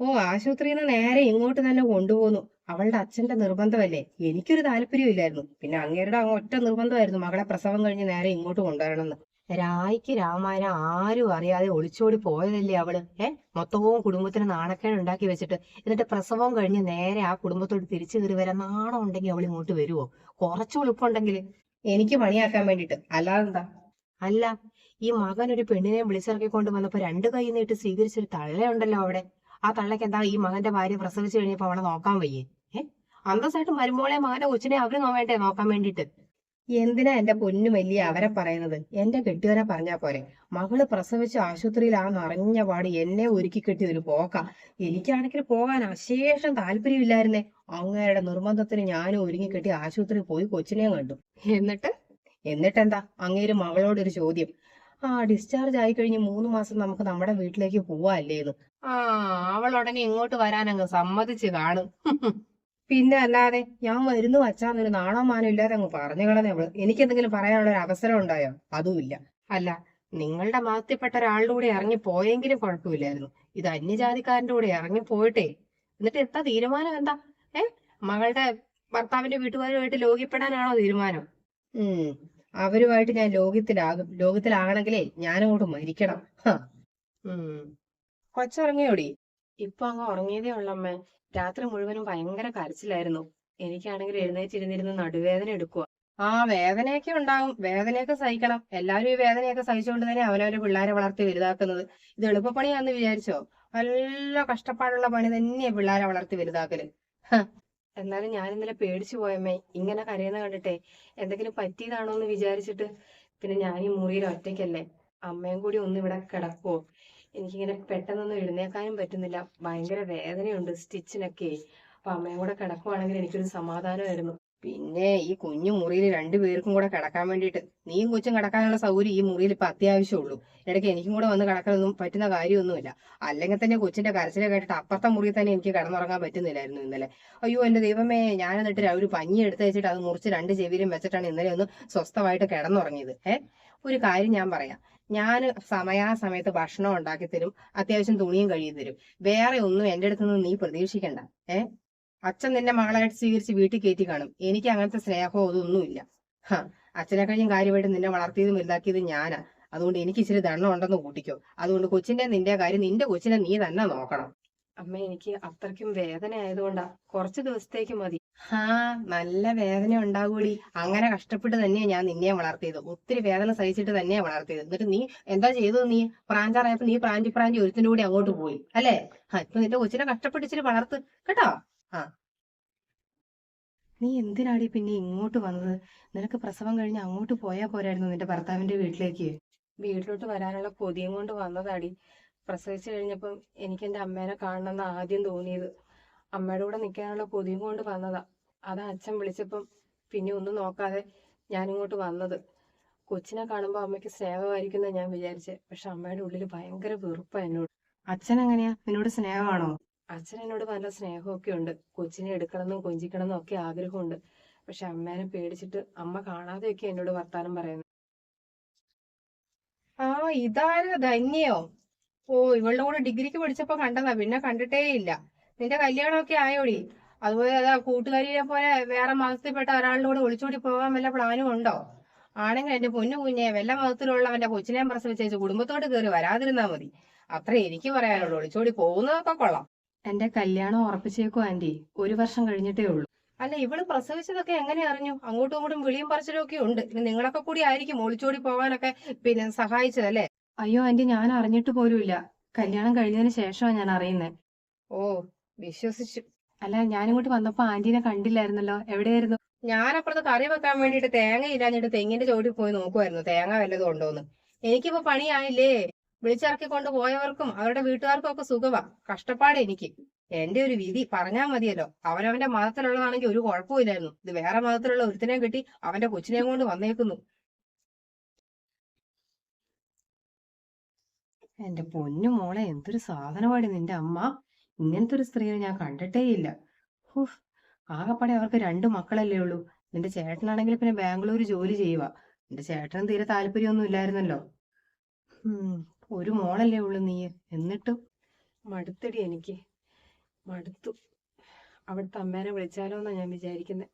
ഓ ആശുപത്രിയിൽ നിന്ന് നേരെ ഇങ്ങോട്ട് തന്നെ കൊണ്ടുപോന്നു. അവളുടെ അച്ഛന്റെ നിർബന്ധമല്ലേ? എനിക്കൊരു താല്പര്യമില്ലായിരുന്നു പിന്നെ അങ്ങേരുടെ അങ്ങ് ഒറ്റ നിർബന്ധമായിരുന്നു മകളെ പ്രസവം കഴിഞ്ഞ് നേരെ ഇങ്ങോട്ട് കൊണ്ടുവരണമെന്ന്. രായ്ക്ക് രാമായണം ആരും അറിയാതെ ഒളിച്ചോടി പോയതല്ലേ അവൾ? ഏ? മൊത്തവും കുടുംബത്തിന് നാണക്കേട് ഉണ്ടാക്കി വെച്ചിട്ട്. എന്നിട്ട് പ്രസവം കഴിഞ്ഞ് നേരെ ആ കുടുംബത്തോട് തിരിച്ചു കയറി വരാൻ നാണം ഉണ്ടെങ്കിൽ അവൾ ഇങ്ങോട്ട് വരുവോ? കുറച്ചു എളുപ്പമുണ്ടെങ്കിൽ എനിക്ക് പണിയാക്കാൻ വേണ്ടിട്ട്. അല്ലാതെന്താ അല്ല ഈ മകൻ ഒരു പെണ്ണിനെ വിളിച്ചിറക്കിക്കൊണ്ട് വന്നപ്പോ രണ്ടു കൈ നീട്ടി സ്വീകരിച്ചൊരു തള്ളയുണ്ടല്ലോ അവിടെ. ആ തള്ളയ്ക്ക് എന്താ ഈ മകന്റെ ഭാര്യ പ്രസവിച്ചു കഴിഞ്ഞപ്പോ അവളെ നോക്കാൻ വയ്യേ? ഏഹ് അന്തസ്സായിട്ട് മരുമോളെ മകന്റെ കൊച്ചിനെ അവർ നോവേണ്ടേ നോക്കാൻ വേണ്ടിട്ട് എന്തിനാ എന്റെ പൊന്നു വലിയ അവരെ പറയുന്നത്? എന്റെ കെട്ടുകാരെ പറഞ്ഞാ പോരെ. മകൾ പ്രസവിച്ച ആശുപത്രിയിലാന്ന് അറിഞ്ഞ പാട് എന്നെ ഒരുക്കി കെട്ടി ഒരു പോക്ക. എനിക്കാണെങ്കിൽ പോകാൻ അശേഷം താല്പര്യമില്ലായിരുന്നേ. അങ്ങയുടെ നിർബന്ധത്തിന് ഞാനും ഒരുങ്ങി കെട്ടി ആശുപത്രിയിൽ പോയി കൊച്ചിനെയും കണ്ടു. എന്നിട്ട്? എന്നിട്ടെന്താ? അങ്ങേര് മകളോടൊരു ചോദ്യം. ആ ഡിസ്ചാർജ് ആയി കഴിഞ്ഞ് മൂന്ന് മാസം നമുക്ക് നമ്മുടെ വീട്ടിലേക്ക് പോവാല്ലേന്ന്. ആ അവൾ ഉടനെ ഇങ്ങോട്ട് വരാനങ്ങ് സമ്മതിച്ച് കാണും. പിന്നെ അല്ലാതെ ഞാൻ വരുന്നു വച്ചാന്നൊരു നാണോ മാനോ ഇല്ലാതെ അങ്ങ് പറഞ്ഞു കളഞ്ഞ അവൾ. എനിക്ക് എന്തെങ്കിലും പറയാനുള്ള ഒരു അവസരം ഉണ്ടായോ? അതുമില്ല. അല്ല നിങ്ങളുടെ മതത്തിൽപ്പെട്ട ഒരാളുടെ കൂടെ ഇറങ്ങി പോയെങ്കിലും കുഴപ്പമില്ലായിരുന്നു. ഇത് അന്യജാതിക്കാരന്റെ കൂടെ ഇറങ്ങി പോയിട്ടേ. എന്നിട്ട് എന്താ തീരുമാനം എന്താ? ഏ? മകളുടെ ഭർത്താവിന്റെ വീട്ടുകാരുമായിട്ട് ലോകിപ്പെടാനാണോ തീരുമാനം? ഉം. അവരുമായിട്ട് ഞാൻ ലോകത്തിലാകും ലോകത്തിലാകണമെങ്കിലേ ഞാനങ്ങോട്ട് മരിക്കണം. കൊച്ചുറങ്ങിയോടി? ഇപ്പൊ അങ്ങ് ഉറങ്ങിയതേ ഉള്ളമ്മേ. രാത്രി മുഴുവനും ഭയങ്കര കരച്ചിലായിരുന്നു. എനിക്കാണെങ്കിൽ എഴുന്നേറ്റിരുന്നിരുന്ന് നടുവേദന എടുക്കുക ആ വേദനയൊക്കെ ഉണ്ടാവും. വേദനയൊക്കെ സഹിക്കണം. എല്ലാവരും ഈ വേദനയൊക്കെ സഹിച്ചുകൊണ്ട് തന്നെ അവനവരെ പിള്ളേരെ വളർത്തി വലുതാക്കുന്നത്. ഇത് എളുപ്പപ്പണിയാന്ന് വിചാരിച്ചോ? നല്ല കഷ്ടപ്പാടുള്ള പണി തന്നെയാ പിള്ളേരെ വളർത്തി വലുതാക്കൽ. എന്നാലും ഞാൻ ഇന്നലെ പേടിച്ചു പോയമ്മേ ഇങ്ങനെ കരയുന്ന കണ്ടിട്ടെ എന്തെങ്കിലും പറ്റിയതാണോ എന്ന് വിചാരിച്ചിട്ട്. പിന്നെ ഞാൻ ഈ മുറിയിൽ ഒറ്റയ്ക്കല്ലേ അമ്മയും കൂടി ഒന്ന് ഇവിടെ കിടക്കുവോ? എനിക്കിങ്ങനെ പെട്ടെന്നൊന്നും എഴുന്നേക്കാനും പറ്റുന്നില്ല. ഭയങ്കര വേദനയുണ്ട് സ്റ്റിച്ചിനൊക്കെ. അപ്പൊ അമ്മയും കൂടെ കിടക്കുവാണെങ്കിൽ എനിക്കൊരു സമാധാനമായിരുന്നു. പിന്നെ ഈ കുഞ്ഞു മുറിയിൽ രണ്ടുപേർക്കും കൂടെ കിടക്കാൻ വേണ്ടിയിട്ട്. നീയും കൊച്ചും കിടക്കാനുള്ള സൗകര്യം ഈ മുറിയിൽ ഇപ്പൊ അത്യാവശ്യമുള്ളൂ. ഇടയ്ക്ക് എനിക്കും കൂടെ വന്ന് കിടക്കാനൊന്നും പറ്റുന്ന കാര്യമൊന്നുമില്ല. അല്ലെങ്കിൽ തന്നെ കൊച്ചിന്റെ കരച്ചിലെ കേട്ടിട്ട് അപ്പുറത്തെ മുറിയിൽ തന്നെ എനിക്ക് കിടന്നുറങ്ങാൻ പറ്റുന്നില്ലായിരുന്നു ഇന്നലെ. അയ്യോ എന്റെ ദൈവമേ ഞാൻ എന്നിട്ട് ഒരു പഞ്ഞി എടുത്ത് വെച്ചിട്ട് അത് മുറിച്ച് രണ്ട് ചെവിയിലും വെച്ചിട്ടാണ് ഇന്നലെ ഒന്ന് സ്വസ്ഥമായിട്ട് കിടന്നുറങ്ങിയത്. ഏഹ് ഒരു കാര്യം ഞാൻ പറയാം. ഞാൻ സമയാസമയത്ത് ഭക്ഷണം ഉണ്ടാക്കി തരും അത്യാവശ്യം തുണിയും കഴുകി തരും. വേറെ ഒന്നും എന്റെ അടുത്തുനിന്ന് നീ പ്രതീക്ഷിക്കണ്ട. ഏ? അച്ഛൻ നിന്നെ മകളായിട്ട് സ്വീകരിച്ച് വീട്ടിൽ കയറ്റി കാണും. എനിക്ക് അങ്ങനത്തെ സ്നേഹമോ അതൊന്നുമില്ല ഹ അച്ഛനെ കഴിഞ്ഞും കാര്യമായിട്ട് നിന്നെ വളർത്തിയതും വലുതാക്കിയതും ഞാനാ. അതുകൊണ്ട് എനിക്ക് ഇച്ചിരി ദണ്ണം ഉണ്ടെന്ന് കൂട്ടിക്കോ. അതുകൊണ്ട് കൊച്ചിന്റെ നിന്റെ കാര്യം നിന്റെ കൊച്ചിനെ നീ തന്നെ നോക്കണം. അമ്മ എനിക്ക് അത്രയ്ക്കും വേദന ആയതുകൊണ്ടാ. കുറച്ച് ദിവസത്തേക്ക് മതി. ഹാ നല്ല വേദന ഉണ്ടാകൂടി. അങ്ങനെ കഷ്ടപ്പെട്ട് തന്നെയാ ഞാൻ നിന്നെ വളർത്തിയത്. ഒത്തിരി വേദന സഹിച്ചിട്ട് തന്നെയാ വളർത്തിയത്. എന്നിട്ട് നീ എന്താ ചെയ്തു നീ? പ്രാഞ്ചാറായപ്പോ നീ പ്രാഞ്ചി പ്രാഞ്ചി ഒരുത്തിന്റെ കൂടി അങ്ങോട്ട് പോയി. അല്ലേ? ആ ഇപ്പൊ നിന്റെ കൊച്ചിനെ കഷ്ടപ്പെട്ടിച്ചിട്ട് വളർത്ത്. കേട്ടോ? ആ. നീ എന്തിനാടി പിന്നെ ഇങ്ങോട്ട് വന്നത്? നിനക്ക് പ്രസവം കഴിഞ്ഞ് അങ്ങോട്ട് പോയാ പോരായിരുന്നു നിന്റെ ഭർത്താവിന്റെ വീട്ടിലേക്ക്. വീട്ടിലോട്ട് വരാനുള്ള കൊതിയും കൊണ്ട് വന്നതാടി. പ്രസവിച്ചു കഴിഞ്ഞപ്പം എനിക്ക് എന്റെ അമ്മേനെ കാണണമെന്ന് ആദ്യം തോന്നിയത്. അമ്മയുടെ കൂടെ നിൽക്കാനുള്ള കൊതിയും കൊണ്ട് വന്നതാ. അതാ അച്ഛൻ വിളിച്ചപ്പം പിന്നെ ഒന്നും നോക്കാതെ ഞാനിങ്ങോട്ട് വന്നത്. കൊച്ചിനെ കാണുമ്പോൾ അമ്മയ്ക്ക് സ്നേഹമായിരിക്കുന്ന ഞാൻ വിചാരിച്ചേ. പക്ഷെ അമ്മയുടെ ഉള്ളിൽ ഭയങ്കര വെറുപ്പാ എന്നോട്. അച്ഛൻ എങ്ങനെയാ? നിന്നോട് സ്നേഹമാണോ? അച്ഛൻ എന്നോട് നല്ല സ്നേഹമൊക്കെ ഉണ്ട്. കൊച്ചിനെ എടുക്കണമെന്നും കൊഞ്ചിക്കണമെന്നും ഒക്കെ ആഗ്രഹമുണ്ട്. പക്ഷെ അമ്മേനെ പേടിച്ചിട്ട് അമ്മ കാണാതെയൊക്കെ എന്നോട് വർത്താനം പറയുന്നു. ആ ഇതാരാ ധന്യോ? ഓ ഇവളുടെ കൂടെ ഡിഗ്രിക്ക് പഠിച്ചപ്പോ കണ്ടതാ. പിന്നെ കണ്ടിട്ടേ ഇല്ല. നിന്റെ കല്യാണമൊക്കെ ആയോടി? അതുപോലെ അതാ കൂട്ടുകാരിയെ പോലെ വേറെ മതത്തിൽപ്പെട്ട ഒരാളുടെ കൂടെ ഒളിച്ചോടി പോകാൻ വല്ല പ്ലാനും ഉണ്ടോ? ആണെങ്കിൽ എന്റെ പൊന്നു കുഞ്ഞെ വല്ല മതത്തിലുള്ളവന്റെ കൊച്ചിനെ പ്രസവിച്ചേച്ച് കുടുംബത്തോട് കയറി വരാതിരുന്നാ മതി. അത്രേ എനിക്ക് പറയാനുള്ളൂ. ഒളിച്ചോടി പോകുന്നതൊക്കെ കൊള്ളാം. എന്റെ കല്യാണം ഉറപ്പിച്ചേക്കോ ആന്റി. ഒരു വർഷം കഴിഞ്ഞിട്ടേ ഉള്ളൂ. അല്ല ഇവൾ പ്രസവിച്ചതൊക്കെ എങ്ങനെ അറിഞ്ഞു? അങ്ങോട്ടും ഇങ്ങോട്ടും വിളിയും പറച്ചിലും ഒക്കെ ഉണ്ട്. പിന്നെ നിങ്ങളൊക്കെ കൂടി ആയിരിക്കും ഒളിച്ചോടി പോവാനൊക്കെ പിന്നെ സഹായിച്ചതല്ലേ അയ്യോ ആന്റി ഞാൻ അറിഞ്ഞിട്ട് പോലുമില്ല. കല്യാണം കഴിഞ്ഞതിന് ശേഷമാണ് ഞാൻ അറിയുന്നത് ഓ വിശ്വസിച്ചു. അല്ല ഞാനിങ്ങോട്ട് വന്നപ്പോ ആന്റീനെ കണ്ടില്ലായിരുന്നല്ലോ. എവിടെയായിരുന്നു? ഞാനപ്പുറത്ത് കറി വെക്കാൻ വേണ്ടിട്ട് തേങ്ങ ഇല്ലാഞ്ഞിട്ട് തെങ്ങിന്റെ ചോട്ടിൽ പോയി നോക്കുമായിരുന്നു തേങ്ങ വല്ലതും ഉണ്ടോന്ന്. എനിക്കിപ്പോ പണിയായില്ലേ? വിളിച്ചിറക്കിക്കൊണ്ട് പോയവർക്കും അവരുടെ വീട്ടുകാർക്കും ഒക്കെ സുഖമാ കഷ്ടപ്പാട് എനിക്ക്. എന്റെ ഒരു വിധി പറഞ്ഞാ മതിയല്ലോ. അവനവന്റെ മതത്തിലുള്ളതാണെങ്കിൽ ഒരു കുഴപ്പമില്ലായിരുന്നു ഇത് വേറെ മതത്തിലുള്ള ഒരുത്തിനെ കിട്ടി അവന്റെ കൊച്ചിനെയും കൊണ്ട് വന്നേക്കുന്നു. എന്റെ പൊന്നു മോളെ എന്തൊരു സാധനമാണ് നിന്റെ അമ്മ. ഇങ്ങനത്തെ ഒരു സ്ത്രീയെ ഞാൻ കണ്ടിട്ടേ ഇല്ല ആകപ്പാടെ അവർക്ക് രണ്ട് മക്കളല്ലേ ഉള്ളൂ. നിന്റെ ചേട്ടനാണെങ്കിൽ പിന്നെ ബാംഗ്ലൂർ ജോലി ചെയ്യുക നിന്റെ ചേട്ടനും തീരെ താല്പര്യമൊന്നും ഇല്ലായിരുന്നല്ലോ. ഒരു മോളല്ലേ ഉള്ളു നീ? എന്നിട്ടും? മടുത്തടി എനിക്ക്. മടുത്തു. അവിടുത്തെ അമ്മേനെ വിളിച്ചാലോ എന്നാ ഞാൻ വിചാരിക്കുന്നത്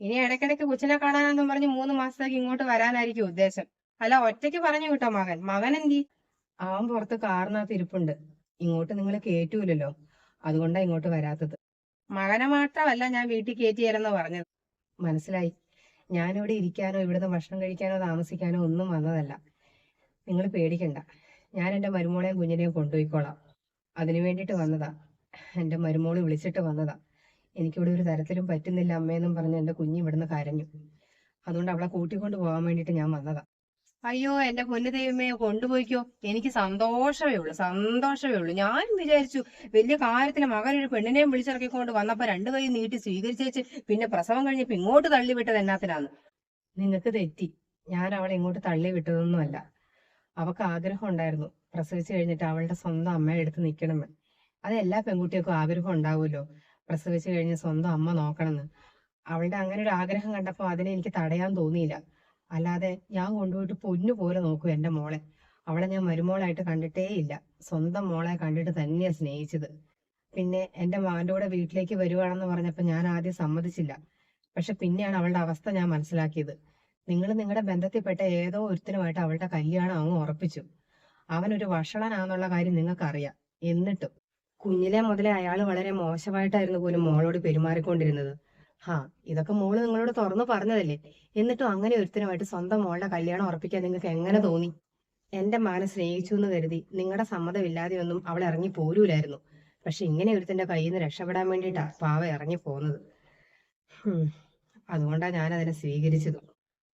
ഇനി ഇടയ്ക്കിടയ്ക്ക് കൊച്ചിനെ കാണാനെന്നും പറഞ്ഞ് മൂന്ന് മാസത്തേക്ക് ഇങ്ങോട്ട് വരാനായിരിക്കും ഉദ്ദേശം. അല്ല ഒറ്റയ്ക്ക് പറഞ്ഞു വിട്ടോ മകൻ? മകൻ എന്തി? അവൻ പുറത്ത് കാറിനകത്ത് ഇരിപ്പുണ്ട്. ഇങ്ങോട്ട് നിങ്ങൾ കേറ്റൂലല്ലോ. അതുകൊണ്ടാ ഇങ്ങോട്ട് വരാത്തത്. മകനെ മാത്രമല്ല ഞാൻ വീട്ടിൽ കയറ്റിയാലെന്ന് പറഞ്ഞത്. മനസ്സിലായി? ഞാനിവിടെ ഇരിക്കാനോ ഇവിടുന്ന് ഭക്ഷണം കഴിക്കാനോ താമസിക്കാനോ ഒന്നും വന്നതല്ല. നിങ്ങൾ പേടിക്കണ്ട. ഞാൻ എന്റെ മരുമോളെയും കുഞ്ഞിനെയും കൊണ്ടുപോയിക്കോളാം. അതിനു വേണ്ടിയിട്ട് വന്നതാ. എന്റെ മരുമോളെ വിളിച്ചിട്ട് വന്നതാ. എനിക്കിവിടെ ഒരു തരത്തിലും പറ്റുന്നില്ല അമ്മയെന്നും പറഞ്ഞ് എന്റെ കുഞ്ഞ് ഇവിടുന്ന് കരഞ്ഞു. അതുകൊണ്ട് അവളെ കൂട്ടിക്കൊണ്ട് പോകാൻ വേണ്ടിയിട്ട് ഞാൻ വന്നതാ. അയ്യോ എന്റെ പൊന്നു ദൈവമേ കൊണ്ടുപോയിക്കോ. എനിക്ക് സന്തോഷമേ ഉള്ളൂ സന്തോഷമേ ഉള്ളൂ. ഞാൻ വിചാരിച്ചു വലിയ കാര്യത്തിന് മകൻ ഒരു പെണ്ണിനെയും വിളിച്ചിറക്കിക്കൊണ്ട് വന്നപ്പോ രണ്ടു കൈ നീട്ടി സ്വീകരിച്ചേച്ച് പിന്നെ പ്രസവം കഴിഞ്ഞപ്പോ ഇങ്ങോട്ട് തള്ളി വിട്ടത് എന്നാത്തിനാന്ന്. നിങ്ങൾക്ക് തെറ്റി. ഞാൻ അവളെ ഇങ്ങോട്ട് തള്ളി വിട്ടതൊന്നുമല്ല അവക്ക് ആഗ്രഹം ഉണ്ടായിരുന്നു. പ്രസവിച്ചു കഴിഞ്ഞിട്ട് അവളുടെ സ്വന്തം അമ്മയെ എടുത്ത് നിൽക്കണമെന്ന്. അത് എല്ലാ പെൺകുട്ടികൾക്കും ആഗ്രഹം ഉണ്ടാവുമല്ലോ. പ്രസവിച്ചു കഴിഞ്ഞ് സ്വന്തം അമ്മ നോക്കണമെന്ന്. അവളുടെ അങ്ങനെ ഒരു ആഗ്രഹം കണ്ടപ്പോൾ അതിനെ എനിക്ക് തടയാൻ തോന്നിയില്ല. അല്ലാതെ ഞാൻ കൊണ്ടുപോയിട്ട് പൊന്നു പോലെ നോക്കും എന്റെ മോളെ. അവളെ ഞാൻ മരുമോളായിട്ട് കണ്ടിട്ടേ ഇല്ല സ്വന്തം മോളെ കണ്ടിട്ട് തന്നെയാ സ്നേഹിച്ചത്. പിന്നെ എന്റെ മകന്റെ കൂടെ വീട്ടിലേക്ക് വരുവാണെന്ന് പറഞ്ഞപ്പോൾ ഞാൻ ആദ്യം സമ്മതിച്ചില്ല. പക്ഷെ പിന്നെയാണ് അവളുടെ അവസ്ഥ ഞാൻ മനസ്സിലാക്കിയത്. നിങ്ങൾ നിങ്ങളുടെ ബന്ധത്തിൽപ്പെട്ട ഏതോ ഒരുത്തനുമായിട്ട് അവളുടെ കല്യാണം അങ്ങ് ഉറപ്പിച്ചു. അവനൊരു വഷളനാന്നുള്ള കാര്യം നിങ്ങൾക്കറിയാം. എന്നിട്ടും കുഞ്ഞിലെ മുതലേ അയാൾ വളരെ മോശമായിട്ടായിരുന്നു പോലും മോളോട് പെരുമാറിക്കൊണ്ടിരുന്നത്. ഹാ ഇതൊക്കെ മോൾ നിങ്ങളോട് തുറന്നു പറഞ്ഞതല്ലേ? എന്നിട്ടും അങ്ങനെ ഒരുത്തനുമായിട്ട് സ്വന്തം മോളുടെ കല്യാണം ഉറപ്പിക്കാൻ നിങ്ങൾക്ക് എങ്ങനെ തോന്നി? എന്റെ മകനെ സ്നേഹിച്ചു എന്ന് കരുതി നിങ്ങളുടെ സമ്മതമില്ലാതെ ഒന്നും അവൾ ഇറങ്ങി പോരൂലായിരുന്നു. പക്ഷെ ഇങ്ങനെ ഒരുത്തന്റെ കയ്യിൽ നിന്ന് രക്ഷപ്പെടാൻ വേണ്ടിയിട്ടാ പാവ ഇറങ്ങി പോകുന്നത് ഹും, അതുകൊണ്ടാ ഞാൻ അതിനെ സ്വീകരിച്ചത്.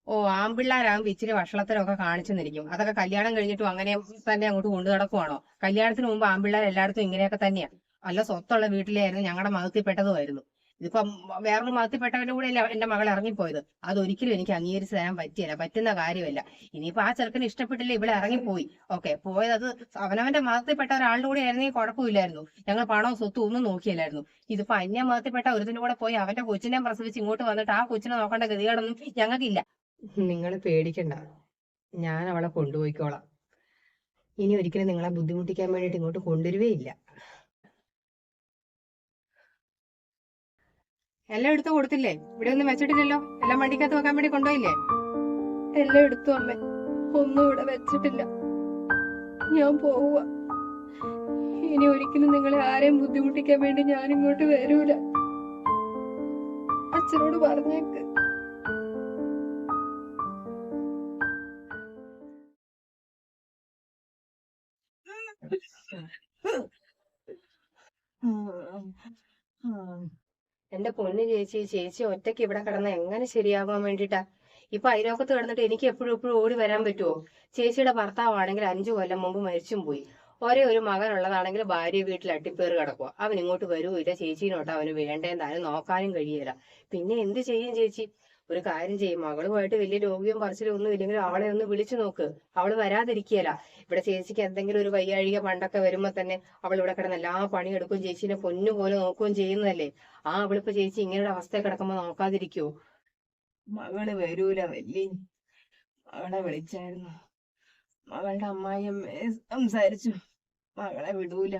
ഓ ആമ്പിള്ളാരാകുമ്പോ ഇച്ചിരി വഷളത്തരമൊക്കെ കാണിച്ചു അതൊക്കെ കല്യാണം കഴിഞ്ഞിട്ടും അങ്ങനെ തന്നെ അങ്ങോട്ട് കൊണ്ടു നടക്കുവാണോ? കല്യാണത്തിന് മുമ്പ് ആമ്പിള്ളാർ എല്ലായിടത്തും ഇങ്ങനെയൊക്കെ തന്നെയാ. അല്ല സ്വത്തുള്ള വീട്ടിലായിരുന്നു ഞങ്ങളുടെ മതത്തിൽപ്പെട്ടതുമായിരുന്നു ഇതിപ്പം വേറൊരു മതത്തിൽപ്പെട്ടവരുടെ കൂടെ എന്റെ മകൾ ഇറങ്ങിപ്പോയത്. അതൊരിക്കലും എനിക്ക് അംഗീകരിച്ച് തരാൻ പറ്റിയല്ല പറ്റുന്ന കാര്യമല്ല. ഇനിയിപ്പോ ആ ചെറുക്കന് ഇഷ്ടപ്പെട്ടില്ല ഇവിടെ ഇറങ്ങിപ്പോയി. ഓക്കെ പോയത് അത് അവനവന്റെ മതത്തിൽപ്പെട്ട ഒരാളുടെ കൂടെ ആയിരുന്നെങ്കിൽ കുഴപ്പമില്ലായിരുന്നു. ഞങ്ങൾ പണവും സ്വത്തും ഒന്നും നോക്കിയില്ലായിരുന്നു. ഇതിപ്പോ അന്യ മതത്തിൽപ്പെട്ട ഒരുത്തിന്റെ കൂടെ പോയി അവന്റെ കൊച്ചിനെ പ്രസവിച്ച് ഇങ്ങോട്ട് വന്നിട്ട് ആ കൊച്ചിനെ നോക്കേണ്ട ഗതികേടൊന്നും ഞങ്ങൾക്കില്ല. നിങ്ങൾ പേടിക്കണ്ട. ഞാൻ അവളെ കൊണ്ടുപോയിക്കോളാം. ഇനി ഒരിക്കലും നിങ്ങളെ ബുദ്ധിമുട്ടിക്കാൻ വേണ്ടിയിട്ട് ഇങ്ങോട്ട് കൊണ്ടുവരുവേ എല്ലാം എടുത്തു കൊടുത്തില്ലേ? ഇവിടെ ഒന്നും വെച്ചിട്ടില്ലല്ലോ. എല്ലാം വണ്ടിക്കകത്ത് വെക്കാൻ വേണ്ടി കൊണ്ടുപോയില്ലേ? എല്ലാം എടുത്തു അമ്മ. ഒന്നും ഇവിടെ വെച്ചിട്ടില്ല. ഞാൻ പോവുക ഇനി ഒരിക്കലും നിങ്ങളെ ആരെയും ബുദ്ധിമുട്ടിക്കാൻ വേണ്ടി ഞാൻ ഇങ്ങോട്ട് വരൂല. അച്ഛനോട് പറഞ്ഞേക്ക്. പൊന്നു ചേച്ചി ചേച്ചി ഒറ്റയ്ക്ക് ഇവിടെ കിടന്ന എങ്ങനെ ശരിയാവാൻ വേണ്ടിട്ടാ? ഇപ്പൊ അയലോക്കത്ത് കിടന്നിട്ട് എനിക്ക് എപ്പോഴും എപ്പോഴും ഓടി വരാൻ പറ്റുമോ ചേച്ചിയുടെ ഭർത്താവാണെങ്കിൽ അഞ്ചു കൊല്ലം മുമ്പ് മരിച്ചും പോയി. ഒരേ ഒരു മകനുള്ളതാണെങ്കിൽ ഭാര്യ വീട്ടിൽ അട്ടിപ്പേറ് കിടക്കുക അവൻ ഇങ്ങോട്ട് വരൂല്ല ചേച്ചീനോട്ട് അവന് വേണ്ടേന്താനും നോക്കാനും കഴിയില്ല പിന്നെ എന്ത് ചെയ്യും ചേച്ചി? ഒരു കാര്യം ചെയ്യും. പോയിട്ട് വലിയ രോഗിയും പറച്ചിലും ഒന്നും ഇല്ലെങ്കിലും അവളെ ഒന്ന് വിളിച്ചു നോക്ക്. അവൾ വരാതിരിക്കുകയല്ല ഇവിടെ ചേച്ചിക്ക് എന്തെങ്കിലും ഒരു വയ്യാഴിക പണ്ടൊക്കെ വരുമ്പോ തന്നെ അവൾ ഇവിടെ കിടന്ന് എല്ലാ പണിയെടുക്കും. ചേച്ചീനെ പൊന്നു പോലെ നോക്കുകയും ചെയ്യുന്നതല്ലേ. ആ അവളിപ്പോ ചേച്ചി ഇങ്ങനെ ഒരു അവസ്ഥ കിടക്കുമ്പോ നോക്കാതിരിക്കോ. മകൾ വരൂല. വല്യ മകളെ വിളിച്ചായിരുന്നു. മകളുടെ അമ്മായിയമ്മയെ സംസാരിച്ചു. മകളെ വിടൂല.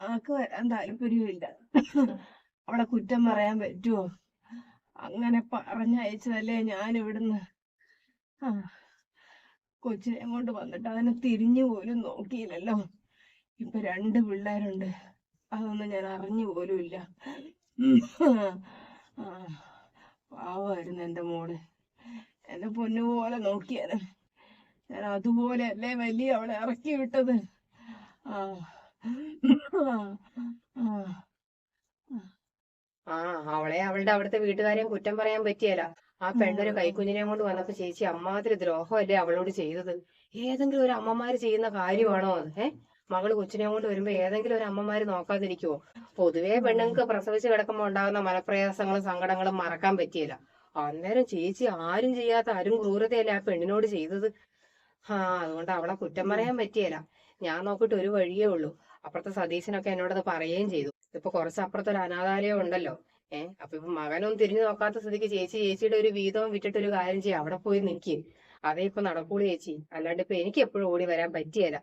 ആക്ക് വരാൻ താല്പര്യമില്ല അവളെ കുറ്റം പറയാൻ പറ്റുമോ അങ്ങനെ പറഞ്ഞയച്ചതല്ലേ ഞാൻ ഇവിടുന്ന് ആ കൊച്ചിനെ കൊണ്ട് വന്നിട്ട് അതിനെ തിരിഞ്ഞു പോലും നോക്കിയില്ലല്ലോ. ഇപ്പൊ രണ്ട് പിള്ളേരുണ്ട്. അതൊന്നും ഞാൻ അറിഞ്ഞു പോലുമില്ല പാവായിരുന്നു എന്റെ പാവമായിരുന്നു എന്റെ മോൾ. എന്നെ പൊന്നുപോലെ നോക്കിയാൽ ഞാൻ അതുപോലെ അല്ലേ വലിയ അവളെ ഇറക്കി വിട്ടത്. ആ ആ ആ. അവളെ അവളുടെ അവിടുത്തെ വീട്ടുകാരെയും കുറ്റം പറയാൻ പറ്റിയല്ല. ആ പെണ്ണൊരു കൈക്കുഞ്ഞിനെ കൊണ്ട് വന്നപ്പോ ചേച്ചി അമ്മാതിരി ദ്രോഹമല്ലേ അവളോട് ചെയ്തത്? ഏതെങ്കിലും ഒരു അമ്മമാര് ചെയ്യുന്ന കാര്യമാണോ അത് ഏ? മകൾ കൊച്ചിനെ കൊണ്ട് വരുമ്പോ ഏതെങ്കിലും ഒരു അമ്മമാര് നോക്കാതിരിക്കുവോ? പൊതുവേ പെണ്ണുങ്ങൾക്ക് പ്രസവിച്ച് കിടക്കുമ്പോ ഉണ്ടാകുന്ന മനപ്രയാസങ്ങളും സങ്കടങ്ങളും മറക്കാൻ പറ്റിയില്ല. അന്നേരം ചേച്ചി ആരും ചെയ്യാത്ത ആരും ക്രൂരതയല്ലേ ആ പെണ്ണിനോട് ചെയ്തത്? ആ അതുകൊണ്ട് അവളെ കുറ്റം പറയാൻ പറ്റിയല്ല. ഞാൻ നോക്കിട്ട് ഒരു വഴിയേ ഉള്ളൂ. അപ്പുറത്തെ സതീശനൊക്കെ എന്നോടത് പറയുകയും ചെയ്തു. ഇപ്പൊ കുറച്ച് അപ്പുറത്ത് ഒരു അനാഥാലയം ഉണ്ടല്ലോ. ഏഹ് അപ്പൊ ഇപ്പൊ മകനൊന്നും തിരിഞ്ഞു നോക്കാത്ത സ്ഥിതിക്ക് ചേച്ചി ചേച്ചിയുടെ ഒരു വീതവും വിട്ടിട്ട് ഒരു കാര്യം ചെയ്യും. അവിടെ പോയി നിൽക്കും അതേ ഇപ്പൊ നടക്കൂൾ ചേച്ചി. അല്ലാണ്ട് ഇപ്പൊ എനിക്ക് എപ്പോഴും ഓടി വരാൻ പറ്റിയല്ല